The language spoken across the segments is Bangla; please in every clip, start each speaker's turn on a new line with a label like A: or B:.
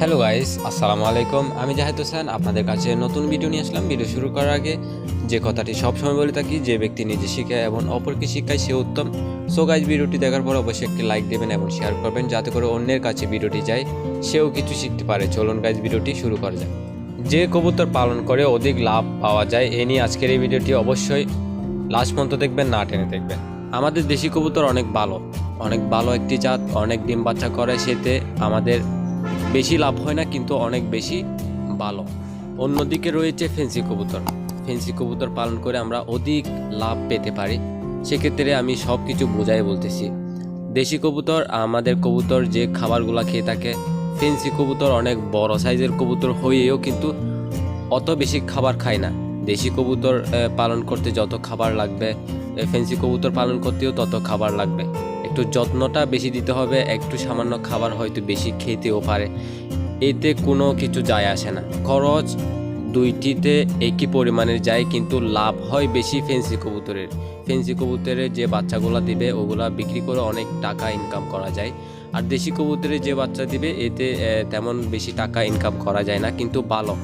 A: হ্যালো গাইস আসসালামু আলাইকুম। আমি জাহেদ হোসেন, আপনাদের কাছে নতুন ভিডিও নিয়ে আসলাম। ভিডিও শুরু করার আগে যে কথাটি সবসময় বলে থাকি, যে ব্যক্তি নিজে শিখায় এবং অপরকে শিখায়, সে উত্তম। সো গাইজ ভিডিওটি দেখার পর অবশ্যই একটি লাইক দেবেন এবং শেয়ার করবেন, যাতে করে অন্যের কাছে ভিডিওটি যায়। সেও কিছু শিখতে পারে। চলুন গাইজ ভিডিওটি শুরু করা যায় যে কবুতর পালন করে অধিক লাভ পাওয়া যায়, এ নিয়ে আজকের এই ভিডিওটি অবশ্যই লাস্ট পর্যন্ত দেখবেন, না টেনে দেখবেন। আমাদের দেশি কবুতর অনেক ভালো। অনেক ভালো একটি জাত, অনেক ডিম বাচ্চা করে, সেতে আমাদের বেশি লাভ হয় না, কিন্তু অনেক বেশি ভালো। অন্যদিকে রয়েছে ফেন্সি কবুতর। ফেন্সি কবুতর পালন করে আমরা অধিক লাভ পেতে পারি। সেক্ষেত্রে আমি সব কিছু বোঝাই বলতেছি। দেশি কবুতর, আমাদের কবুতর যে খাবারগুলো খেয়ে থাকে, ফেন্সি কবুতর অনেক বড় সাইজের কবুতর হয়েও কিন্তু অত বেশি খাবার খায় না। দেশি কবুতর পালন করতে যত খাবার লাগবে ফেন্সি কবুতর পালন করতেও তত খাবার লাগবে। একটু যত্নটা বেশি দিতে হবে, একটু সামান্য খাবার হয়তো বেশি খেতেও পারে। এতে কোনো কিছু যায় আসে না। খরচ দুইটিতে একই পরিমাণের যায়, কিন্তু লাভ হয় বেশি ফেন্সি কবুতরের। ফেন্সি কবুতরের যে বাচ্চাগুলো দিবে, ওগুলা বিক্রি করে অনেক টাকা ইনকাম করা যায়। আর দেশি কবুতরের যে বাচ্চা দিবে, এতে তেমন বেশি টাকা ইনকাম করা যায় না, কিন্তু ভালো।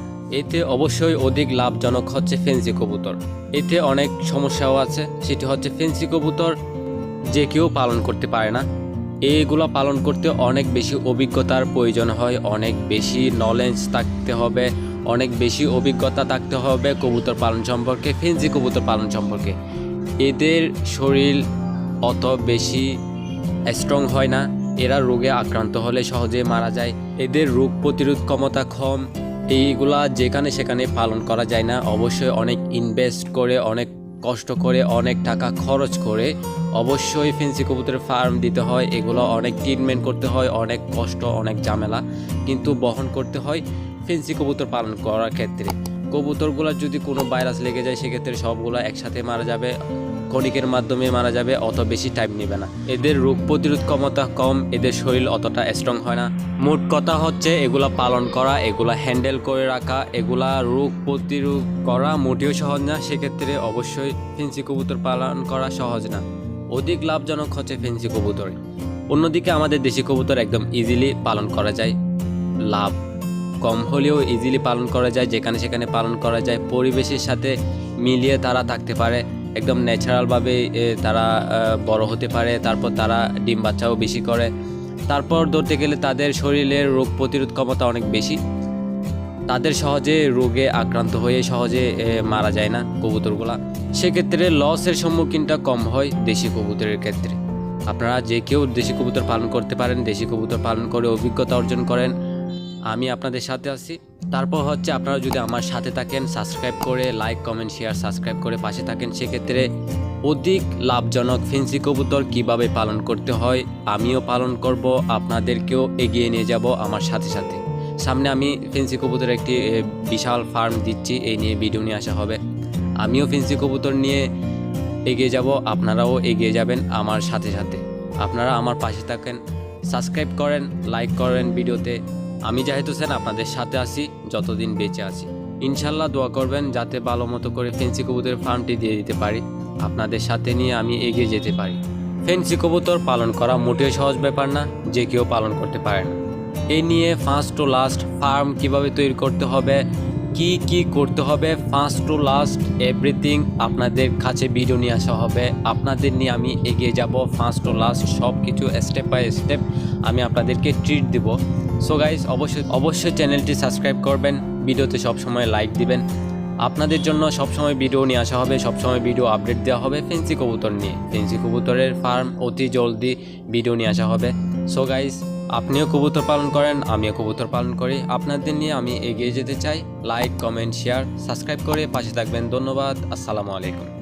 A: এতে অবশ্যই অধিক লাভজনক হচ্ছে ফেন্সি কবুতর। এতে অনেক সমস্যাও আছে, সেটি হচ্ছে ফেন্সি কবুতর যে কেউ পালন করতে পারে না। এইগুলো পালন করতে অনেক বেশি অভিজ্ঞতার প্রয়োজন হয়, অনেক বেশি নলেজ থাকতে হবে, অনেক বেশি অভিজ্ঞতা থাকতে হবে কবুতর পালন সম্পর্কে ফেন্সি কবুতর পালন সম্পর্কে। এদের শরীর অত বেশি স্ট্রং হয় না, এরা রোগে আক্রান্ত হলে সহজে মারা যায়। এদের রোগ প্রতিরোধ ক্ষমতা কম, এইগুলা যেখানে সেখানে পালন করা যায় না। অবশ্যই অনেক ইনভেস্ট করে, অনেক কষ্ট করে, অনেক টাকা খরচ করে অবশ্যই ফেন্সি কবুতরের ফার্ম দিতে হয়, এগুলো অনেক ট্রিটমেন্ট করতে হয়, অনেক কষ্ট, অনেক ঝামেলা, কিন্তু বহন করতে হয় ফেন্সি কবুতর পালন করার ক্ষেত্রে। কবুতরগুলো যদি কোনো ভাইরাস লেগে যায়, সেক্ষেত্রে সবগুলো একসাথে মারা যাবে কণিকের মাধ্যমে মারা যাবে, অত বেশি টাইম নেবে না। এদের রোগ প্রতিরোধ ক্ষমতা কম, এদের শরীর অতটা স্ট্রং হয় না। মোট কথা হচ্ছে, এগুলা পালন করা, এগুলা হ্যান্ডেল করে রাখা, এগুলা রোগ প্রতিরোধ করা মোটেও সহজ না, সেক্ষেত্রে অবশ্যই ফেন্সি কবুতর পালন করা সহজ না। অধিক লাভজনক হচ্ছে ফেন্সি কবুতর। অন্যদিকে আমাদের দেশি কবুতর একদম ইজিলি পালন করা যায়। লাভ কম হলেও ইজিলি পালন করা যায়, যেখানে সেখানে পালন করা যায়। পরিবেশের সাথে মিলিয়ে তারা থাকতে পারে। একদম ন্যাচারালভাবে তারা বড় হতে পারে। তারপর তারা ডিম বাচ্চাও বেশি করে। তারপর ধরতে গেলে তাদের শরীরের রোগ প্রতিরোধ ক্ষমতা অনেক বেশি। তাদের সহজে রোগে আক্রান্ত হয়ে সহজে মারা যায় না কবুতরগুলা। সেক্ষেত্রে লসের সম্মুখীনটা কম হয় দেশি কবুতরের ক্ষেত্রে। আপনারা যে কেউ দেশি কবুতর পালন করতে পারেন, দেশি কবুতর পালন করে অভিজ্ঞতা অর্জন করেন। আমি আপনাদের সাথে আছি। তারপর হচ্ছে আপনারা যদি আমার সাথে থাকেন সাবস্ক্রাইব করে লাইক কমেন্ট শেয়ার সাবস্ক্রাইব করে পাশে থাকেন, সেক্ষেত্রে অধিক লাভজনক ফেন্সি কবুতর কীভাবে পালন করতে হয়, আমিও পালন করব, আপনাদেরকেও এগিয়ে নিয়ে যাব আমার সাথে সাথে। সামনে আমি ফেন্সি কবুতরের একটি বিশাল ফার্ম দিচ্ছি, এই নিয়ে ভিডিও নিয়ে আসা হবে। আমিও ফেন্সি কবুতর নিয়ে এগিয়ে যাব, আপনারাও এগিয়ে যাবেন আমার সাথে সাথে। আপনারা আমার পাশে থাকেন, সাবস্ক্রাইব করেন, লাইক করেন ভিডিওতে। আমি জাহিদ হোসেন, আপনাদের সাথে আছি, যতদিন বেঁচে আছি। ইনশাল্লাহ দোয়া করবেন যাতে ভালো মতো করে ফেন্সি কবুতরের ফার্মটি দিয়ে দিতে পারি। আপনাদের সাথে নিয়ে আমি এগিয়ে যেতে পারি। ফেন্সি কবুতর পালন করা মোটেও সহজ ব্যাপার না, যে কেউ পালন করতে পারে না। এই নিয়ে ফার্স্ট টু লাস্ট ফার্ম কীভাবে তৈরি করতে হবে কি কি করতে হবে? ফার্স্ট টু লাস্ট এভরিথিং আপনাদের কাছে ভিডিও নিয়ে আসা হবে। আপনাদের নিয়ে আমি এগিয়ে যাব। ফার্স্ট টু লাস্ট সব কিছু স্টেপ বাই স্টেপ আমি আপনাদেরকে ট্রিট দিব। সো গাইজ অবশ্যই অবশ্যই চ্যানেলটি সাবস্ক্রাইব করবেন। ভিডিওতে সবসময় লাইক দিবেন। আপনাদের জন্য সবসময় ভিডিও নিয়ে আসা হবে। সবসময় ভিডিও আপডেট দেওয়া হবে ফেন্সি কবুতর নিয়ে। ফেন্সি কবুতরের ফার্ম অতি জলদি ভিডিও নিয়ে আসা হবে। সো গাইজ আপনিও কবুতর পালন করেন, আমিও কবুতর পালন করি। আপনাদের নিয়ে আমি এগিয়ে যেতে চাই। লাইক কমেন্ট শেয়ার সাবস্ক্রাইব করে পাশে থাকবেন। ধন্যবাদ। আসসালামু আলাইকুম।